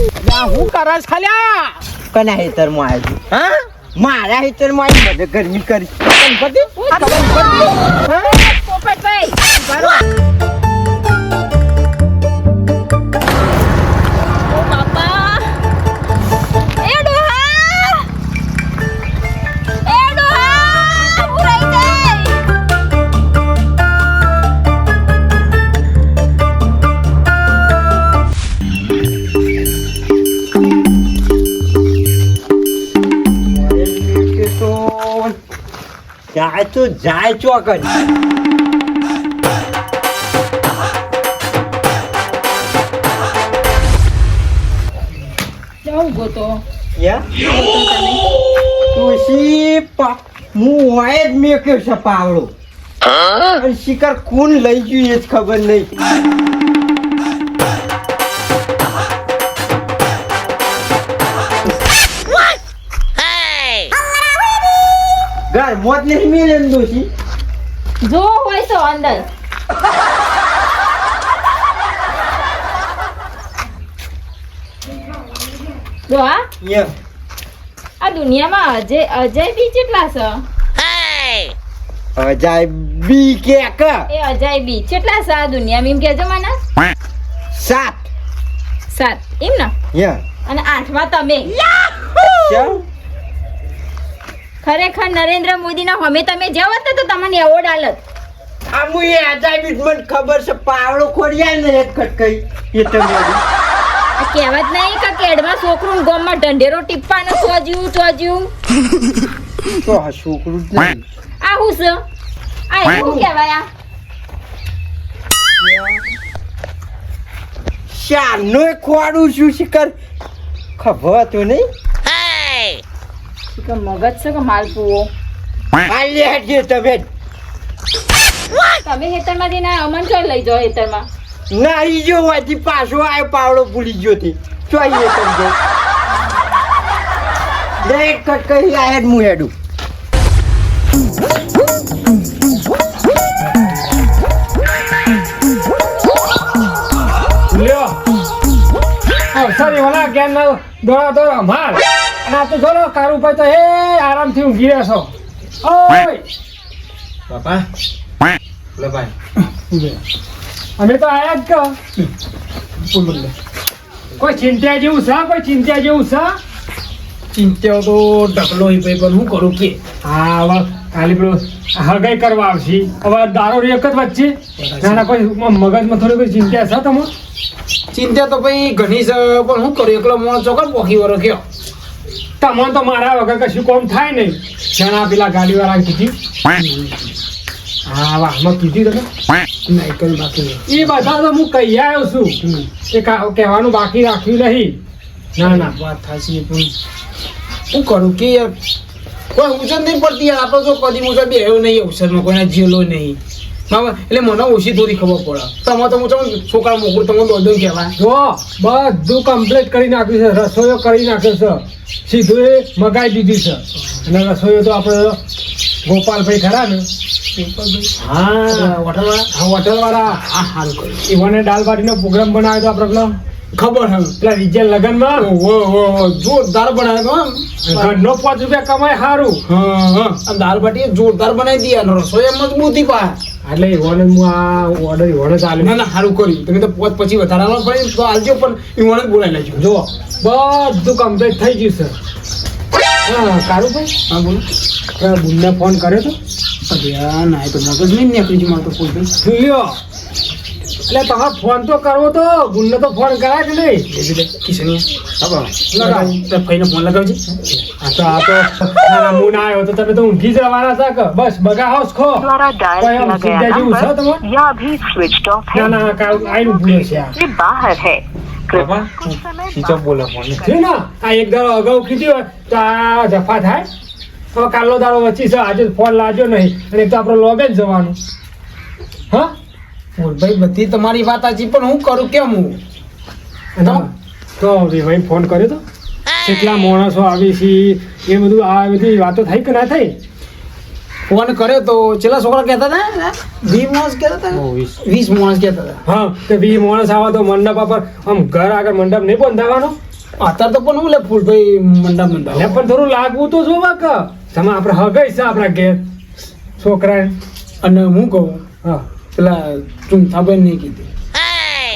હું કરસ ખાલ્યા? કના હેતરમાં આવ્યો છું? હા? મારા હેતરમાં આવી બધે ગરમી કરી. ગણપતિ ગણપતિ હા? પોપટભાઈ બરો જાય તો જાય ચોકન જાઉં ગોતો પા હું હોય જ મેક્યો છે પાવડો. અને શિકાર કોણ લઈ ગયું એ જ ખબર નહીં. ઘર મોત નહીં મિલે ને દોશી. જો હોય તો અંદર. જો યા આ દુનિયામાં અજય અજય બી કેટલા છે? અજય બી કે ક એ અજય બી. કેટલા છે આ દુનિયામાં? એમ કહેજો મને. સાત. સાત. એમ ને? યા અને આઠમાં તમે. ચમ ખરેખર નરેન્દ્ર મોદીના હમે તમે જાવ તો તમને એવોર્ડ આલત. આમુ એ અજાય બી મને ખબર છે પાવડો ખોડિયા ને એક ખટકઈ એ તો આ કહેવત નહીં કે કેડમાં છોકરું ગોમમાં ઢંઢેરો ટીપ્પાને ચોજ્યું ચોજ્યું. તો આ છોકરું જ નહીં. આ હું છે? આ એવું શું કહેવાય? શાનો ખોડું શું શિખર ખબર તો નહીં. કે મગજ છે કે માલપુઓ તમે. તમે હેતરમાં જઈને અમન ચોર લઈ જાઓ હેતરમાં ના ઈ જો વાથી પાછો આવ્યો પાવડો ભૂલી ગયો તે. જોઈએ તમને દરેક કટકઈ લાયક હું હેડું. લ્યો. સારી સરી વાલા કેમ ના? દોડા દોડા માર. અને આ તો જો ને કારું ભાઈ તો એ આરામથી ઊંઘી રહેશો. ઓય! બાપા. લે ભાઈ. અમે તો આયા જ કહો કોઈ ચિંતા જેવું છે કોઈ ચિંતા જેવું છે? ચિંતા તો ઢગલો એ ભાઈ પણ હું કરું કે? હા હવે કાલે પેલો હગાઈ કરવા આવશે. હવે દારો એક જ વચ્ચે. ના ના કોઈ મગજમાં થોડી કોઈ ચિંતા છે તમે ચિંતા તો ભાઈ ઘણી છે પણ હું કરું? એકલો મોણો ચોકડ પોખી વરો કયો? તમને તો મારા વગર કશું કોમ થાય નહીં. જણા પેલા ગાડી વાળા કીધી હા વાહમાં કીધી તમે? નહીં કઈ બાકી એ બધા તો હું કહી આવ્યો છું. એ કા- કહેવાનું બાકી રાખ્યું નહીં. ના ના. વાત થશે પણ શું કરું કે યાર કોઈ ઉછળ નહીં પડતી યાર. આપણે તો કદી મુજબ બેહ્યો નહીં અવસરમાં. કોઈને જીવલો નહીં. એટલે મને ઓછી થોડી ખબર પડે. તમે તો હું તમને છોકરા મોકલું તમે દોડો કહેવાય. જો બધું કમ્પ્લીટ કરી નાખ્યું છે રસોઈઓ કરી નાખ્યો છે. સીધું એ મગાવી દીધી છે. અને રસોઈઓ તો આપણે ગોપાલભાઈ ખરા ને? હા હોટલવાળા. હા સારું કર્યું ઈવોને દાલબાટીનો પ્રોગ્રામ બનાવ્યો તો આપણે ખબર હે. પેલા લગનમાં? ઓહો, ઓહો, જોરદાર બનાવ્યો. ઘરનો પાંચ રૂપિયા કમાય સારું દાળ બાટી જોરદાર બનાવી દી અને રસોઈ મજબૂતી પા એટલે ઈવોને હું આ ઓર્ડર ઈવોને ચાલે ના ના સારું કર્યું. તમે તો પોત પછી વધારાનો પડે તો આલજો પણ ઈવાને જ બોલાવી લેજો. જો બધું કમ્પ્લીટ થઈ ગયું સર હા કારુભાઈ હા બોલો. હા બુનને ફોન કર્યો તો? અરે ના એ તો મગજ નહીં નીકળી છે મારે તો ભાઈ. લ્યો. એટલે તમારે ફોન તો કરવો તો. બુનને તો ફોન કરાય કે નહીં. કિશન હા તો ભાઈને ફોન લગાવજે. આ તો આ તો હું. ના આવ્યો ફોન છે ને દાડો અગાઉ છે આજે ફોન લાજો નહીં. અને તો આપણો લોગે જવાનું. હા? ભાઈ બધી તમારી વાત આજી પણ હું કરું કેમ હું? તો ભાઈ ફોન કર્યો તો? કેટલા માણસો આવી છે? એ બધું આ બધી વાતો થઈ કે ના થઈ? ફોન કર્યો તો છેલ્લા છોકરા કહેતા હતા? વીસ માણસ કહેતા હતા? વીસ. માણસ કહેતા હતા. હા તો વીસ માણસ આવા તો મંડપ પર આમ ઘર આગળ મંડપ નહીં બંધાવાનો? અત્યારે તો પણ હું લે ફૂલભાઈ મંડપ મંડપ એટલે પણ થોડું લાગવું તો જોવા કે. તમે આપણે હગાઈ છે આપણા ઘેર. છોકરાએ. અને હું કહું હા. પેલા ચુમથાભાઈ નહીં કીધું.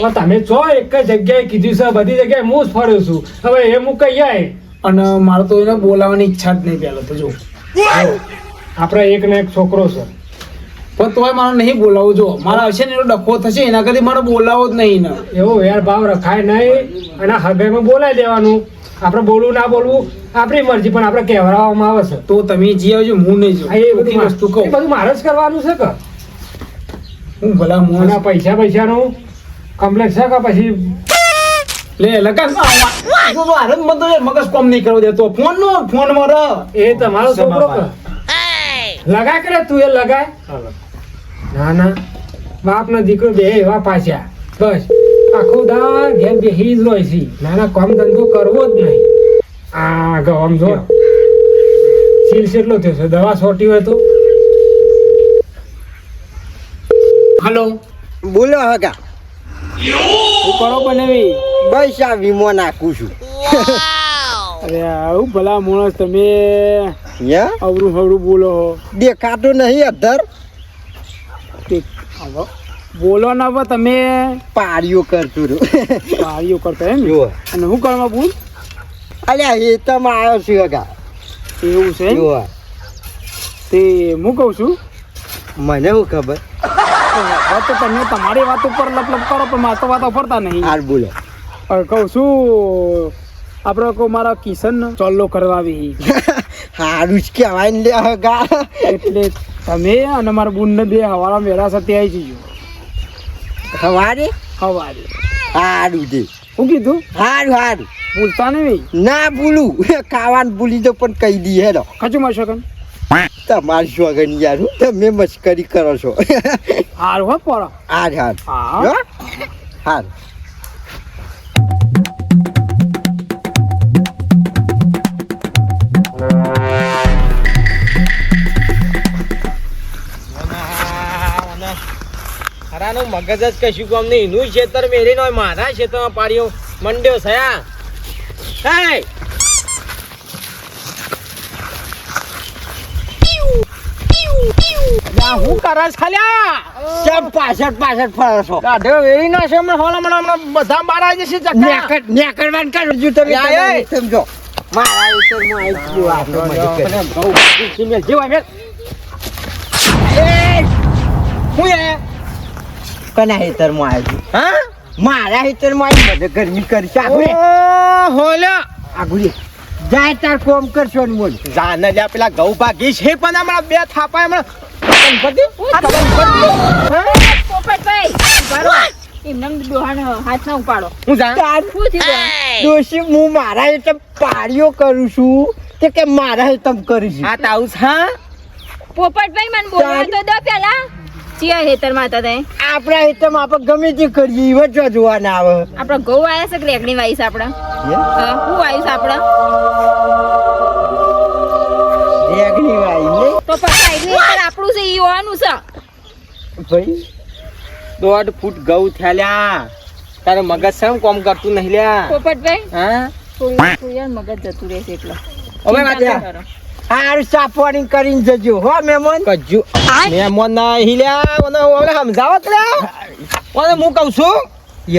હવે તમે છો એક જ જગ્યાએ કીધું છે બધી જગ્યાએ હું જ ફર્યો છું. હવે એ હું કહી આય? અને મારે તો એને બોલાવવાની ઈચ્છા જ નહીં પહેલો તો જો. આપણે એક ને એક છોકરો છે. પણ તોય મારે નહીં બોલાવું જો. મારા હશે ને એનો ડખો થશે એના કરતી મારે બોલાવો જ નહીં ને એવો વેર ભાવ રખાય નહીં અને હગાઈમાં બોલાવી દેવાનું. આપણે બોલવું ના બોલવું આપણી મરજી પણ આપણે કહેવડાવવામાં આવે છે. તો તમે જી આવજો હું નહીં આ એ બધી વસ્તુ કહું. બધું મારે જ કરવાનું છે કે? હું ભલા મોના પૈસા પૈસાનું કમ્પ્લેક્સ છે કે પછી? લે લગન તો તો હારે જ તો મગજ કોમ નહીં કરવા દેતો. ફોન નો ફોનમાં રહ. એ તમારો છોકરો લગા કરે તું એ લગાય. ના ના. બાપ નો દીકરો બે એવા પાછા. બસ. આખો દા ઘેર બેહી જ રહી છે. ના ના કામ ધંધો કરવો જ નહીં. આ ગવામ જો. સીલ કેટલો થયો છે. દવા છોટી હોય તો. હાલો. બોલો હગા હું કરો બનાવી બસ આ વીમો નાખું છું. અરે આવું ભલા માણસ તમે યા? અવરું હવરું બોલો દેખાતો નહીં અધર. બોલો ને હવે તમે. પાળીઓ કરતું રહ્યો પાળીઓ કરતા એમ જુઓ અને હું કરવા બોલ અલ્યા એ તમે આવ્યો છું હગા એવું છે? તે હું કહું છું? મને શું ખબર? હવે તો તમે તમારી વાત ઉપર લપ લપ કરો પણ મારે તો વાતો ફરતા નહીં. હાર બોલો. કહું શું આપણે કહું મારા કિશન ચોલ્લો કરવા આવી. હારું જ કહેવાય ને લે ગા. એટલે તમે અને મારા બુનને બે હવારા મેળા સાથે આવી જજો. સવારે હવારે. હારું દે શું કીધું? હારું હારું. ભૂલતા નહીં? ના ભૂલું. ખાવાનું ભૂલી તો પણ કહી દઈએ હેલો. ખચું મારી શકન. તમારી સ્વગન યાર તમે મશ્કરી કરો છો. હાર હો પોરા. હાર હાર. હાર. ખરાનું મગજ જ કશું કામ નહીં. એનું ખેતર મેરી નો મારા ખેતરમાં પાડ્યો. મંડ્યો થયા હે લા, હું કરસ ખાલ્યા સબ પાછળ પાછળ ફરો છો? કાઢો વેરી ના છે હમણાં હોલા મને હમણાં બધા મારા જશે ચક્કા નેકર નેકરવાન કરો જો તમે. સમજો મારા આવી ગયું મેલ જેવા હું એ? કના હેતરમાં આવ્યું હા? મારા હેતરમાં આવી ગરમી જાય તાર કોમ કરશો ને બોલ. જાને પેલા ગૌ ભાગી છે પણ હમણાં બે થાપા હમણાં. હા? પોપટભાઈ ના હું હું પાડીઓ કરું છું તે કે મારા હેતમ કરું છું આ તાઉસ હા પોપટભાઈ મને બોલવા તો દો પેલા ચિયા હેતર માતા તે આપણા હેતમ આપણે ગમે તે કરીએ એવા જોવા જોવાના આવે આપણા ગૌ આયા છે કે રેકડી વાઈસ આપણા હા, આવ્યું આપણા ને તો પછી આપણું છે ઈ ઓવાનું છે. ભાઈ દોઢ ફૂટ ઘઉં થયા તારે મગજ સેમ કોમ કરતું નહીં લ્યા? પોપટભાઈ હા? યાર મગજ જતું રહેશે એટલે. હવે માથે કરીને જજો. હો મહેમાન. કજ્જુ મેમોન ના હિલ્યા ઓને ઓલે સમજાવત લ્યા. ઓને હું કહું છું.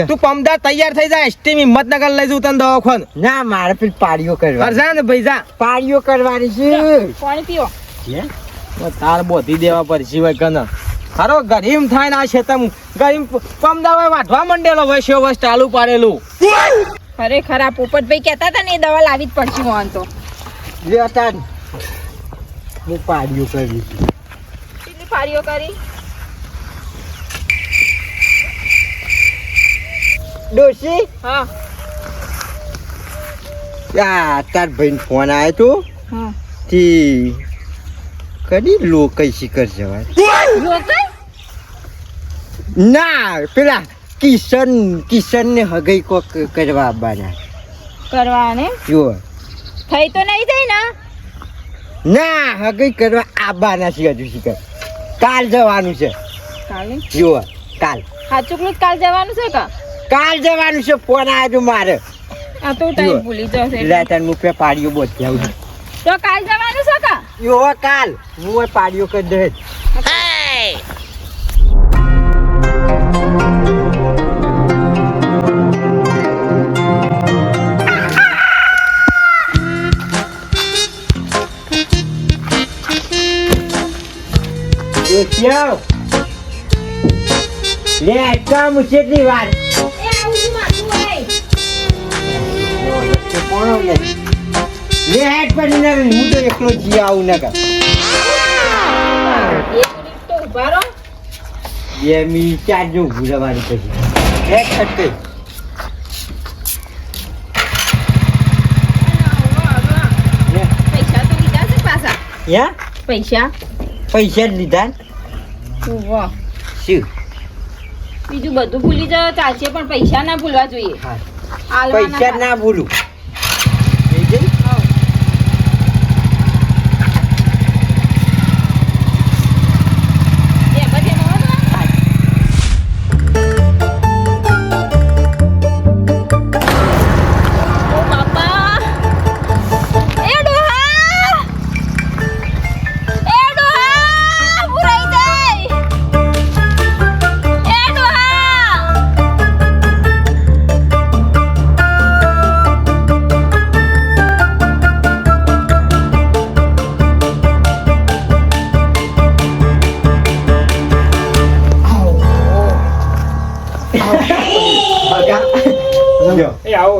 તું પમદાર તૈયાર થઈ જા એસટી હિંમતનગર લઈ જઉં તને દવાખાન. ના મારે પેલી પાડીઓ કરવા કરજા ને ભાઈ જા. પાડીઓ કરવાની છે. પાણી પીઓ. તાર બોધી દેવા પડશે હોય કને ખરો ગરીમ થાય ને આ તમ ગરીમ કમ દવા વાઢવા મંડેલો હોય વસ્ત ચાલુ પાડેલું અરે ખરા પોપટભાઈ કહેતા હતા ને એ દવા લાવી જ પડશે હું તો. જે હતા હું પાડીઓ કરી. કેટલી ફારીઓ કરી? ડોશી? હા. યા તાર ભાઈ ફોન આવ્યો તો? હા. કદી લોકઈ શિખર જવાય. ના પેલા કિશન કિશન ને હગઈ કોક કરવા આવવાના. કરવાને? જો થઈ તો નહીં થઈ ને? ના હગઈ કરવા આવવાના છે હજુ શિખર. કાલ જવાનું છે. કાલે? જુઓ કાલ. હાચુકલું કાલ જવાનું છે કા? કાલ જવાનું છે ફોન આવ્યો મારે. આ તો ટાઈમ ભૂલી જશે લેટન તાર પાડ્યો પાડીઓ આવું છું. તો કાલ જવાનું છે કા? યો કાલ. હું પાડ્યો કે કરી દે દેખ્યો લે કામ કેટલી વાર એ આવું છું હોય. કોણ લે હેડ પડી ના હું તો એકલો જી આવું ના કર. એક મિનિટ તો ઊભા રહો. બે મિનિટ ચાર જો ઊભું પછી એક ખટકઈ પૈસા પૈસા? જ લીધા શું? બીજું બધું ભૂલી જાવ ચાલશે પણ પૈસા ના ભૂલવા જોઈએ. પૈસા ના ભૂલું.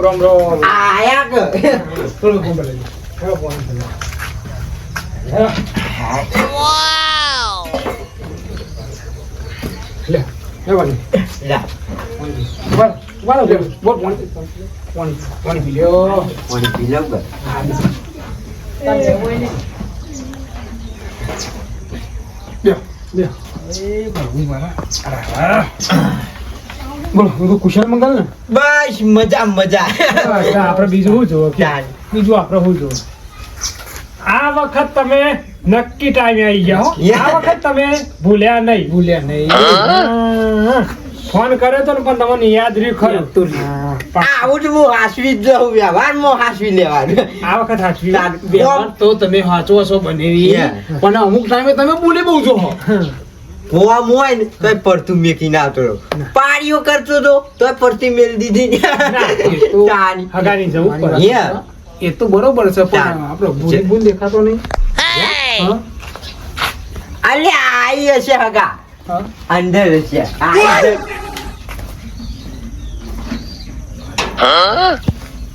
આવો રામ રામ આયા કે. થોડું કોમ લઈ હેલો ફોન વાવ લે લે વાલી લે બોલ બોલ બોલ ફોન ફોન ફોન પી લ્યો પાણી પી લઉં કે. લે લે એ બહુ મારા અરે બોલો હું તો કુશળ મંગલ ને? બસ મજા મજા. આપણે બીજું શું જોવો? બીજું આપણે શું જોવો? આ વખત તમે નક્કી ટાઈમે આવી ગયા હો. આ વખત તમે ભૂલ્યા નહીં. ભૂલ્યા નહીં. ફોન કર્યો તો ને પણ તમને યાદ રહ્યું ખરું. તું આવું જ હું હાસવી જ જાઉં વ્યવહારમાં હાસવી લેવાનું. આ વખત હાસવી. વ્યવહાર તો તમે વાંચો હશો બનેવી. પણ અમુક ટાઈમે તમે ભૂલી બહુ જો હોવા મોય ને તોય પડતું મેકી આવતો રહ્યો. પાડીઓ કરતો તો તોય પડતી મેલ દીધી હગાની જવું પડે. એ તો બરોબર છે પણ. આપણો ભૂલી ભૂલ દેખાતો નહીં. અલે આઈ હશે હગા? અંદર હશે.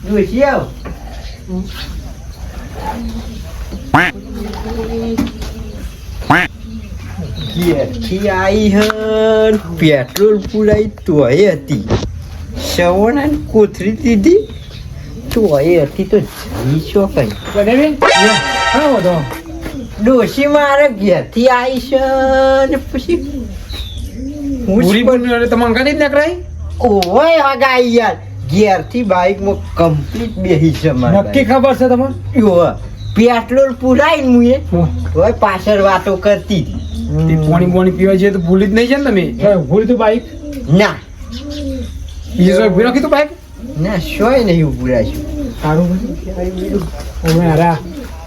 ડોશી આવ. ઘેરથી આવી હન પેટ્રોલ પુરાઈ તોય હતી સવણા કોથરી દીધી તોય હતી તો જઈ શું કઈ ડોશી મારે ઘેરથી આવી છે પછી હું ભૂલી જ ભૂલ એટલે તમે અંગાથી જ નીકળાય ઓય હગાઈ યાર ઘેરથી બાઈકમાં કમ્પ્લીટ બેહી છે મારે નક્કી ખબર છે તમને પેટ્રોલ પુરાઈને મુએ ઓય પાછળ વાતો કરતી હતી. તે પાણી પાણી પીવા જઈએ તો ભૂલી જ નહીં જાય ને તમે ભૂલી ભૂલ તું બાઈક. ના. બીજું શું ભૂલી નાખી તું બાઈક. ના શોય નહીં ઉભું રાખ્યું સારું અમે અરે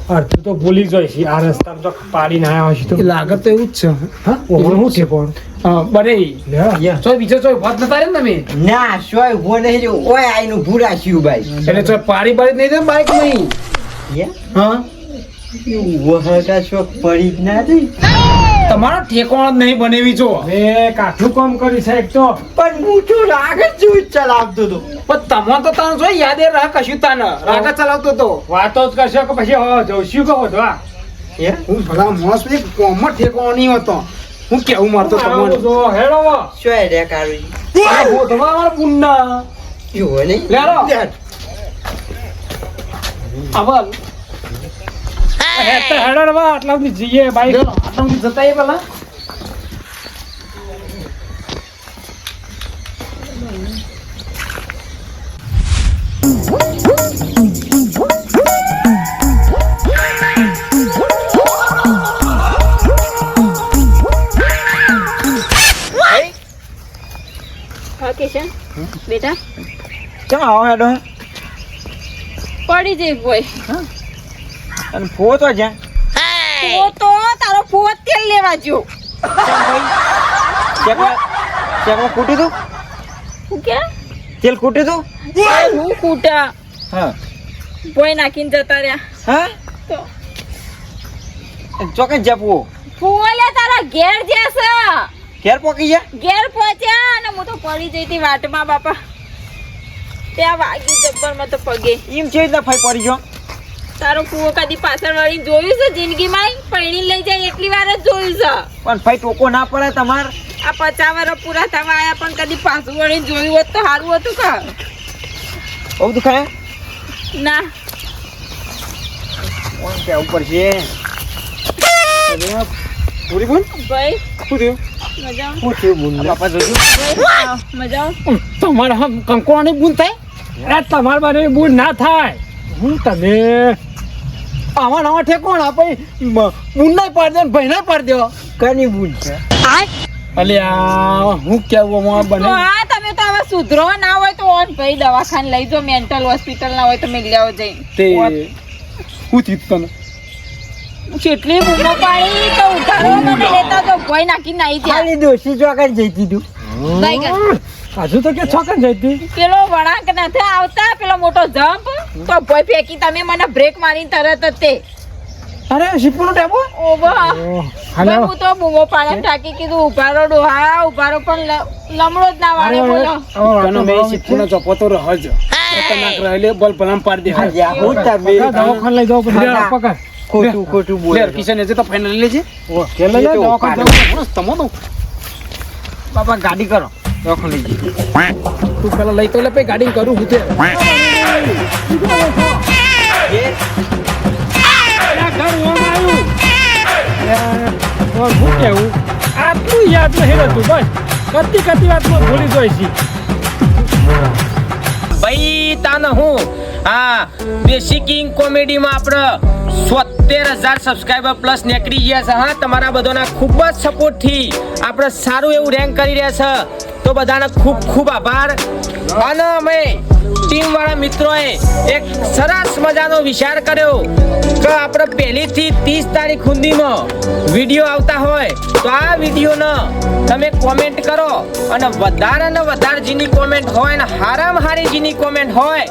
અડધું તો ભૂલી જાય છે. આ રસ્તામાં તો પાડી ના આવ્યા છે તો. લાગત તો એવું જ છે. હા? ઓમણ શું છે પણ? બને. તો બીજો તો વાત નતા ને તમે? ના શોય ઊભો નહીં ઓય આઈનું ભૂરા રાખ્યું ભાઈ એટલે તો પાડી પાડી નહીં દે બાઈક નહીં. હા? એવું વહગા શોખ પડી જ ના થઈ તમારો ઠેકોણ જ નહીં બનેવી જો. મેં કાઠું કામ કરી છે એક તો. પણ હું તો રાગ જ જોઈ ચલાવતો હતો. પણ તમે તો તાન જો યાદે એ રાહ કશું તાન રાગ ચલાવતો તો વાતો જ કરશો કે પછી હો જોશું કે વધવા એ હું? ભલા માણસ એક કોમ ઠેકોણ નહીં હતો. હું કેવું મારતો તમને? જો હેડો. શું રે કાઢું અરે હો તમારા પુન્ના. જુઓ નહીં? લેરો. અવલ હેડો રવા આટલા જઈએ બાઈક. સુધી જતા પેલા હા કિશન બેટા ચમ આવો હેડો પડી જઈ બોય અને ફો તો જ્યાં તો તો તારો ફુવો તેલ લેવા જો ચેકમાં ખૂટ્યું તું? હું કે? તેલ ખૂટ્યું તું? હું કૂટા હા. ભોય નાખીને જતા રહ્યા. હા? તો. ચોકે જપવો. ફુવો લે તારા ઘેર જશે ઘેર પોકી ગયા? ઘેર પહોંચ્યા અને હું તો પડી જઈ હતી વાટમાં બાપા. ત્યાં વાગી જબ્બરમાં તો પગે. એમ છે રીતના ફાઈ પડી ગયો? તારો કુવો કદી પાછળ વળી જોયું છે જિંદગીમાં? પૈણી લઈ જાય એટલી વાર જ જોયું છે. પણ ભાઈ ટોકો ના પડે તમાર. આ પચાસ વર્ષ પૂરા થવા આયા પણ કદી પાછું વળી જોયું હોત તો સારું હતું કા? બહુ દુખાય ના. કોણ કે ઉપર છે? પૂરી બોલ ભાઈ શું થયું? મજા શું થયું મુન્ના બાપા જોજો. મજા તમારે હમ કંકોવાની બૂન થાય? તમારા બારે બૂન ના થાય. હું તમે આવા નવા ઠેકોણ આપે મુન્ના પાડ દે ભાઈ પાડ દેવો. કની ભૂલ છે? અલ્યા હું કેવું હું બને? હા તમે તો હવે સુધરો ના હોય તો ઓન ભાઈ દવાખાને લઈ જો મેન્ટલ હોસ્પિટલ ના હોય તો મેં લેવો જઈને. તે હું થયું તને? કેટલી બૂમો પાડી તો ઉઠાડો મને લેતા તો ભોય નાખી નાઈ ત્યાં ખાલી દોશી ચોકડ જઈ દીધું ગયા. હજુ તો કે છોકન જઈતી પેલો વળાંક નથી આવતા પેલો મોટો જમ્પ તો ભોય ફેંકી તમે મને બ્રેક મારીને તરત જ તે. અરે શીપુનો ટેબો ઓબો હાલો. હું તો બૂમો પાડે ટાકી કીધું ઉભારો ડોહા ઉભારો પણ લ- લમડો જ ના વાળે બોલો. તને મેં શીખવાનો ચોપો તો રહજ ખતરનાક રહેલે બોલ ભલામ પાડ દે. હા, જા, હું તમે દવાખાને લઈ જાવ પછી પકડ. ખોટું ખોટું લે યાર કિશન એજે તો ફાઇનલ લેજે કે લઈ લે દવાખાને જાવ તમો નું બાપા ગાડી કરો. દવાખાને લઈ તું પેલા લઈ તો લે પે ગાડી કરું હું તે. શું કેવું આટલું યાદ નહીં રહેતું બસ કતી કતી વાતમાં ભૂલી જોઈ છી ભાઈ, તાને હું હા દેશી કિંગ કોમેડીમાં આપણે સોતેર હજાર સબસ્ક્રાઈબર પ્લસ નીકળી ગયા છે. હા, તમારા બધાના ખૂબ જ સપોર્ટથી આપણે સારું એવું રેન્ક કરી રહ્યા છે. તો બધાને ખૂબ ખૂબ આભાર. અને અમે ટીમ વાળા મિત્રોએ એક સરસ મજાનો વિચાર કર્યો કે આપણે પહેલીથી ત્રીસ તારીખ સુધીમાં વીડિયો આવતા હોય તો આ વિડીયોનો તમે કોમેન્ટ કરો અને વધારે ને વધારે જેની કોમેન્ટ હોય ને હારામાં હારી જેની કોમેન્ટ હોય,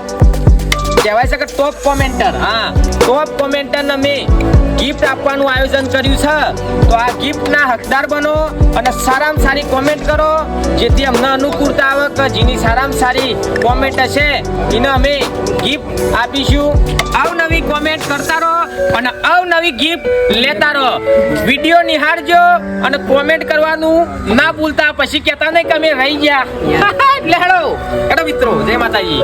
કહેવાય છે કે ટોપ કોમેન્ટર હા ટોપ કોમેન્ટરને મેં ગિફ્ટ આપવાનું આયોજન કર્યું છે. તો આ ગિફ્ટના હકદાર બનો અને સારામાં સારી કોમેન્ટ કરો. જેથી અમને અનુકૂળતા આવે કે જેની સારામાં સારી કોમેન્ટ હશે, એને અમે ગિફ્ટ આપીશું. અવનવી કોમેન્ટ કરતા રહો અને અવનવી ગિફ્ટ લેતા રહો. વીડિયો નિહાળજો અને કોમેન્ટ કરવાનું ના ભૂલતા. પછી કહેતા નહીં કે અમે રહી ગયા. એટલે હેડો હેડો મિત્રો, જય માતાજી.